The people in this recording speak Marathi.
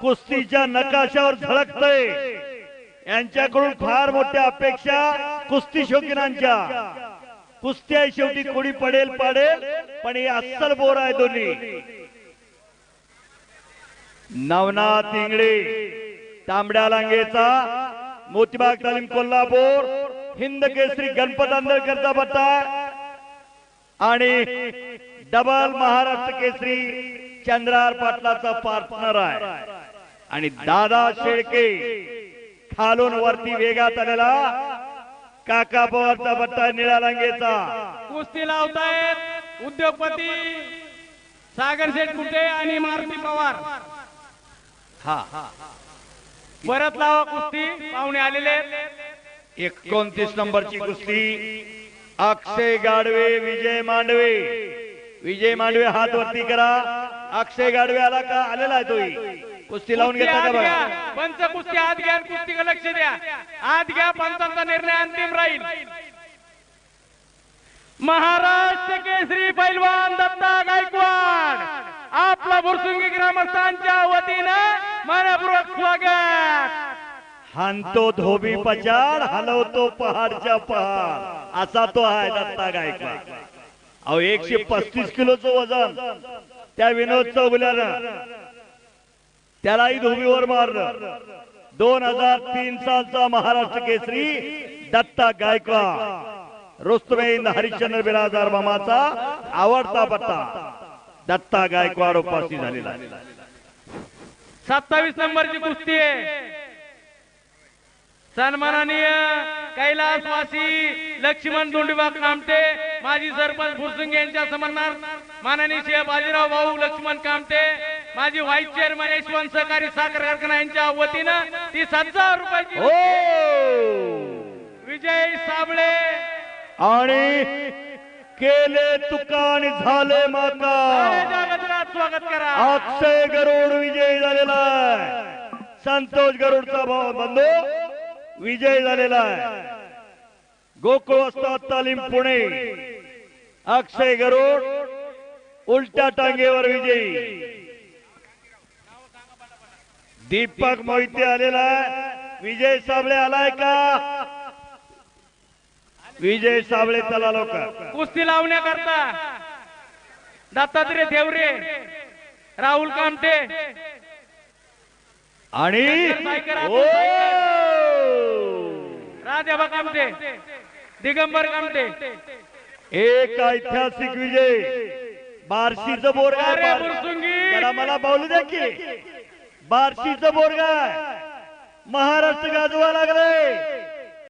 कुस्तीच्या नकाशावर झळकतय. यांच्याकडून फार मोठ्या अपेक्षा कुस्ती शौकीनांच्या. कुस्ती आहे शेवटी कोणी पडेल पडेल पण हे अस्सल बोर आहे दोन्ही. नवनाथ इंगळे तांबड्या लांगेचा मोतीबाग तालीम कोल्हापूर हिंद केसरी गणपत आंदळकरचा बट्टा आणि डबल महाराष्ट्र केसरी चंद्रार पाटलाचा पार्टनर आहे. आणि दादा शेळके खालून वरती वेगात आलेला काका पवारचा बट्टा निळ्या लांगेचा कुस्ती लावतायत उद्योगपती सागर शेठ कुटे आणि मारुती पवार. हा. परत लावा कुस्ती पाहुणे आलेले. एकोणतीस नंबरची कुस्ती अक्षय गाडवे विजय मांडवे. विजय मांडवे हात वरती करा. अक्षय गाडवे आला का? आलेला आहे तोही. कुस्ती लावून कुस्ती घेता का बघा? पंच कुस्ती आत घ्या. कुस्तीकडे लक्ष द्या. आत घ्या पंचांचा निर्णय अंतिम राहील. महाराष्ट्र केसरी पैलवान दत्ता गायकवाड आपला बुरसुंगी ग्रामस्थांच्या वतीनं मनपूर्वक स्वागत. हाणतो धोबी पचाड हलवतो पहाडच्या पहाड. असा तो आहे दत्ता गायकवाड. अहो एकशे पस्तीस किलोचं वजन त्या विनोद चौगुल्यानं त्यालाही धोबीवर मारलं दोन हजार तीन सालचा महाराष्ट्र केसरी दत्ता गायकवाड. रुस्तुमेंद हरिश्चंद्र बिराजदार मामाचा आवडता पत्ता. दत्ता गायकवाड उपस्थित झालेला सत्तावीस नंबरची कुस्ती आहे. सन्माननीय कैलासवासी लक्ष्मण दोंडीबा कामटे माजी सरपंच फुरसुंगे यांच्या समन्वयात माननीय बाजीराव भाऊ लक्ष्मण कामटे माजी व्हाईस चेअरमन यशवंत सहकारी साखर कारखाना यांच्या वतीनं तीस हजार रुपयाची हो! विजय साबळे. आणि केले तुका आणि झाले गजरात स्वागत करा. अक्षय गरुड विजयी झालेला आहे. संतोष गरुडचा भाऊ बंधू विजय झालेला आहे. गोकुळ वस्ताद तालीम पुणे. अक्षय गरुड उलट्या टांगेवर विजयी. दीपक मोहिते आलेला आहे. विजय साबळे आलाय का? विजय साबळे चला लोक कुस्ती लावण्याकरता दत्तात्रय थेवरे राहुल कामटे आणि! राजाबा कामटे दिगंबर कामटे. एक ऐतिहासिक विजय. बार्शीचं बार- मला बोलू द्या की. बार्शीचं बोरगा महाराष्ट्र गाजवा लागले